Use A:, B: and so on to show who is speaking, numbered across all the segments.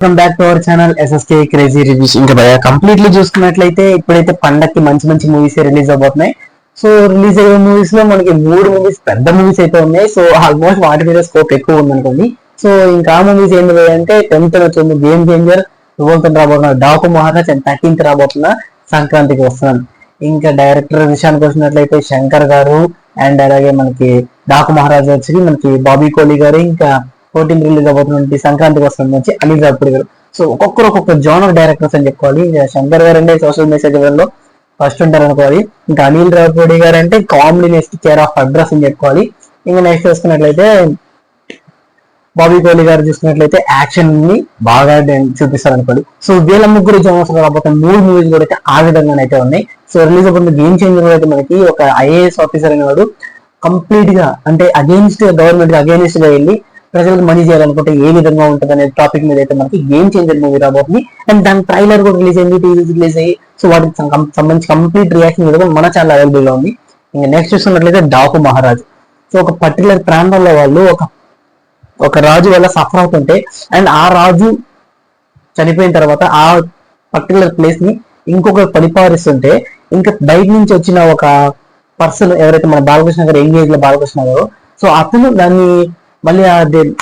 A: Welcome back to our channel SSK crazy reviews ఇంకా భయ completely చూసుకున్నట్లయితే ఇప్పుడైతే పండక్కి మంచి మంచి మూవీస్ రిలీజ్ అవబోతున్నాయి సో రిలీజ్ అయ్యే మూవీస్లో మనకి మూడు మూవీస్ పెద్ద మూవీస్ అయితే ఉన్నాయి. సో ఆల్మోస్ట్ వాటి మీద స్కోప్ ఎక్కువ ఉందనుకోండి. సో ఇంకా ఆ మూవీస్ ఏంటి అంటే టెన్త్ వచ్చింది గేమ్ చేంజర్ ట్వెల్త్ రాబోతున్నా డాకు మహారాజ్ అండ్ థర్టీన్త్ రాబోతున్నా సంక్రాంతికి వస్తున్నాను. ఇంకా డైరెక్టర్ విషయానికి వచ్చినట్లయితే శంకర్ గారు అండ్ అలాగే మనకి డాకు మహారాజ్ వచ్చి మనకి బాబీ కోహ్లీ గారు ఇంకా ఫోర్టీన్ రిలీజ్ అవబోతున్నటువంటి సంక్రాంతికి వస్తుంది నుంచి అనిల్ రాపుడి గారు. సో ఒక్కొక్కరు ఒక్కొక్క జోనర్ డైరెక్టర్స్ అని చెప్పుకోవాలి. శంకర్ గారు అంటే సోషల్ మెసేజ్లో ఫస్ట్ ఉంటారు అనుకోవాలి ఇంకా అనిల్ రాపుడి గారు అంటే comedy next care of address అని చెప్పుకోవాలి. ఇంకా నెక్స్ట్ చూసుకున్నట్లయితే బాబీ కోహ్లీ గారు చూసుకున్నట్లయితే యాక్షన్ని బాగా చూపిస్తారు అనుకోండి సో వీళ్ళ ముగ్గురు జోనర్స్ రాబోతున్న మూడు మూవీస్ కూడా అయితే ఆ విధంగా అయితే ఉన్నాయి. సో రిలీజ్ అవుతున్న గేమ్ చేంజర్ అయితే మనకి ఒక ఐఏఎస్ ఆఫీసర్ అనేవాడు కంప్లీట్గా అంటే అగేన్స్ట్ గవర్నమెంట్ అగేన్స్ట్గా వెళ్ళి ప్రజలకు మనీ చేయాలనుకుంటే ఏ విధంగా ఉంటుంది అనే టాపిక్ మీద అయితే మనకి గేమ్ చేంజర్ మూవీ రాబోతుంది. అండ్ దాని ట్రైలర్ కూడా రిలీజ్ అయింది టీవీ రిలీజ్ అయ్యి సో వాటికి సంబంధించి కంప్లీట్ రియాక్షన్ కూడా మన ఛానల్ అవైలబుల్లో ఉంది. ఇంకా నెక్స్ట్ చూస్తున్నట్లయితే డాకు మహారాజ్ సో ఒక పర్టికులర్ ప్రాంతంలో వాళ్ళు ఒక ఒక రాజు వల్ల సఫర్ అవుతుంటే అండ్ ఆ రాజు చనిపోయిన తర్వాత ఆ పర్టికులర్ ప్లేస్ని ఇంకొక పరిపాలిస్తుంటే ఇంకా బయట నుంచి వచ్చిన ఒక పర్సన్ ఎవరైతే మన బాలకృష్ణ గారు ఎంగేజ్లో బాలకృష్ణ గారు సో అతను దాన్ని మళ్ళీ ఆ దే-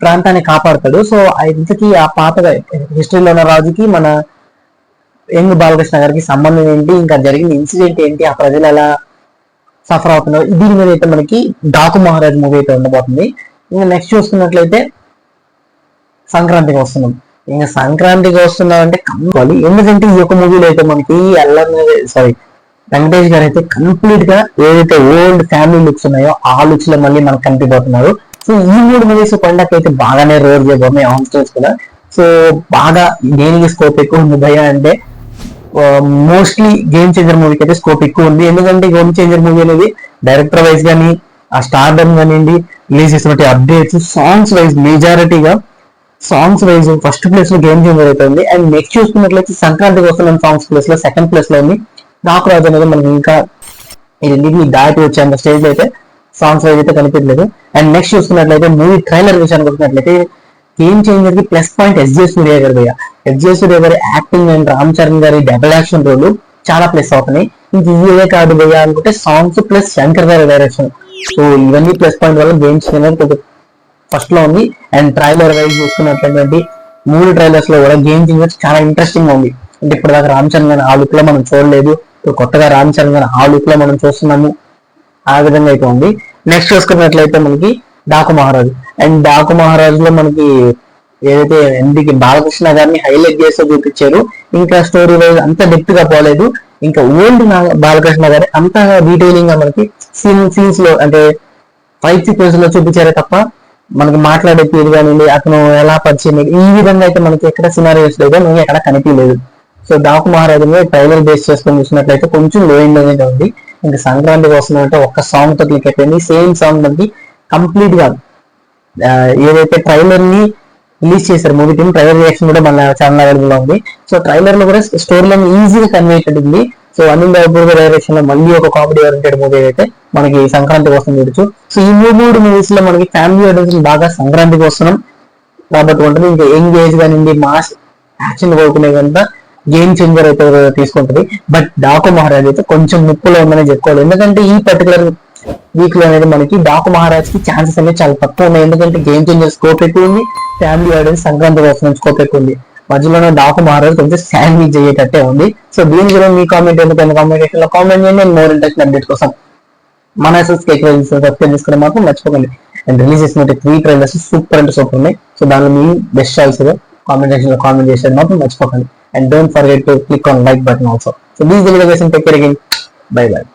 A: ప్రాంతాన్ని కాపాడతాడు. సో ఆ ఇంతకీ ఆ పాత హిస్టరీలో ఉన్న రాజుకి మన యంగ్ బాలకృష్ణ గారికి సంబంధం ఏంటి? ఇంకా జరిగిన ఇన్సిడెంట్ ఏంటి? ఆ ప్రజలు ఎలా సఫర్ అవుతున్నారు? దీని మీద అయితే మనకి డాకు మహారాజ్ మూవీ అయితే ఉండబోతుంది. ఇంకా నెక్స్ట్ చూసుకున్నట్లయితే సంక్రాంతికి వస్తున్నాం. ఇంకా సంక్రాంతికి వస్తున్నాం అంటే కనుక్కోవాలి ఎందుకంటే ఈ యొక్క మూవీలో అయితే మనకి ఎల్ఎం సారీ వెంకటేష్ గారు అయితే కంప్లీట్గా ఏదైతే ఓల్డ్ ఫ్యామిలీ లుక్స్ ఉన్నాయో ఆ లుక్స్లో మళ్ళీ మనకు కనిపిపోతున్నారు సో ఈ మూడు మూవీస్ పండగ అయితే బాగానే రోడ్ చేయబోతున్నాయి ఆన్ స్టేజ్ కూడా. సో బాగా దేనికి స్కోప్ ఎక్కువ ఉంది భయ అంటే మోస్ట్లీ గేమ్ చేంజర్ మూవీకి అయితే స్కోప్ ఎక్కువ ఉంది. ఎందుకంటే గేమ్ చేంజర్ మూవీ అనేది డైరెక్టర్ వైజ్ కానీ ఆ స్టార్డమ్ కానివ్వండి రిలీజ్ చేసినటువంటి అప్డేట్స్ సాంగ్స్ వైజ్ మెజారిటీగా సాంగ్స్ వైజ్ ఫస్ట్ ప్లేస్లో గేమ్ చేంజర్ అవుతుంది అండ్ నెక్స్ట్ చూసుకున్నట్లయితే సంక్రాంతికి వస్తున్న సాంగ్స్ ప్లేస్లో సెకండ్ ప్లేస్లో ఉంది. నాకు రాజు అనేది మనకి ఇంకా ఈ రెండింటిని దాటి వచ్చేంత స్టేజ్ అయితే సాంగ్స్ వైజ్ అయితే కనిపించలేదు. అండ్ నెక్స్ట్ చూసుకున్నట్లయితే మూవీ ట్రైలర్ విషయానికి వచ్చినట్లయితే గేమ్ చేంజర్కి ప్లస్ పాయింట్ ఎస్జే సూర్య గారి భయ్య. ఎస్జే సూర్య గారి యాక్టింగ్ అండ్ రామ్ చరణ్ గారి డబుల్ యాక్షన్ రోల్ చాలా ప్లస్ అవుతున్నాయి. ఇంక ఇవే కాదు భయ్య అనుకుంటే సాంగ్స్ ప్లస్ శంకర్ గారి డైరెక్షన్ సో ఇవన్నీ ప్లస్ పాయింట్ వల్ల గేమ్ చేంజర్ కొంచెం ఫస్ట్లో ఉంది. అండ్ ట్రైలర్ వైజ్ చూసుకున్నట్లయితే మూడు ట్రైలర్స్లో కూడా గేమ్ చేంజర్ చాలా ఇంట్రెస్టింగ్గా ఉంది. అంటే ఇప్పుడు దాకా రామ్ చరణ్ గారి ఆ లుక్లో మనం చూడలేదు. ఇప్పుడు కొత్తగా రామ్ చరణ్ గారి ఆ లుక్లో మనం చూస్తున్నాము. ఆ విధంగా అయితే ఉంది. నెక్స్ట్ చూసుకున్నట్లయితే మనకి డాకు మహారాజు. అండ్ డాకు మహారాజులో మనకి ఏదైతే ఎందుకు బాలకృష్ణ గారిని హైలైట్ చేస్తూ చూపించారు. ఇంకా స్టోరీ వైజ్ అంత డెప్త్గా పోలేదు. ఇంకా ఓల్డ్ బాలకృష్ణ గారి అంత డీటెయిలింగ్గా మనకి సీన్ సీన్స్లో అంటే ఫైట్ సీక్వెన్స్లో చూపించారే తప్ప మనకి మాట్లాడే తీరు కానివ్వండి అతను ఎలా పరిచయం ఈ విధంగా అయితే మనకి ఎక్కడ సినారియోస్ లేదో మనకి ఎక్కడ కనిపించలేదు. సో డాకు మహారాజుని ట్రైలర్ బేస్ చేసుకొని చూసినట్లయితే కొంచెం లో ఎండ్ అనేది ఉంది. ఇంకా సంక్రాంతి కోసం అంటే ఒక్క సాంగ్తో క్లిక్ అయిపోయింది. సేమ్ సాంగ్ మనకి కంప్లీట్గా ఏదైతే ట్రైలర్ని రిలీజ్ చేశారు మూవీ టీమ్ ట్రైలర్ రియాక్షన్ కూడా మన ఛానల్ అవైలబుల్లో ఉంది. సో ట్రైలర్లో కూడా స్టోరీ లైన్ ఈజీగా కన్వే ఉంది సో అనిల్ బాబు డైరెక్షన్లో మళ్ళీ ఒక కామెడీ ఓరియంటెడ్ మూవీ అయితే మనకి సంక్రాంతి కోసం చూడొచ్చు. సో ఈ మూడు మూడు మూవీస్లో మనకి ఫ్యామిలీ ఆడియన్స్ బాగా సంక్రాంతి కోసం కాబట్టి ఉంటుంది ఇంకా యంగ్ ఏజ్ కానివ్వండి మాస్ యాక్షన్ కోరుకునే కనుక గేమ్ చేంజర్ అయితే తీసుకుంటుంది. బట్ డాకు మహారాజ్ అయితే కొంచెం ముప్పులో ఉందని చెప్పుకోవాలి. ఎందుకంటే ఈ పర్టికులర్ వీక్లో అనేది మనకి డాకు మహారాజ్కి ఛాన్సెస్ అనేవి చాలా తక్కువ ఉన్నాయి. ఎందుకంటే గేమ్ చేంజర్ స్కోప్ ఎక్కువ ఉంది. ఫ్యామిలీ ఆడియన్స్ సంక్రాంతి కోసం స్కోప్ ఎక్కువ ఉంది. మధ్యలోనే డాకు మహారాజ్ కొంచెం శాండ్విచ్ అయ్యేటట్టే ఉంది. సో దీని గురించి మీ కామెంట్ ఎందుకంటే కామెంట్ సెక్షన్లో కామెంట్ చేయండి. మోర్ ఇంట్రెస్ట్ అప్డేట్ కోసం మన ఎస్ఎస్ కేక్ సబ్స్క్రైబ్ మాత్రం మర్చిపోకండి. అండ్ రిలీజ్ చేసినట్టు త్రీ ట్రైలర్స్ సూపర్ అంటే సూపర్ ఉన్నాయి. సో దానిలో మీ బెస్ట్ చాయిస్ కామెంట్ సెక్షన్లో కామెంట్ చేసేది మాత్రం మర్చిపోకండి. and don't forget to click on like button also. So this is the video guys and take care again. Bye bye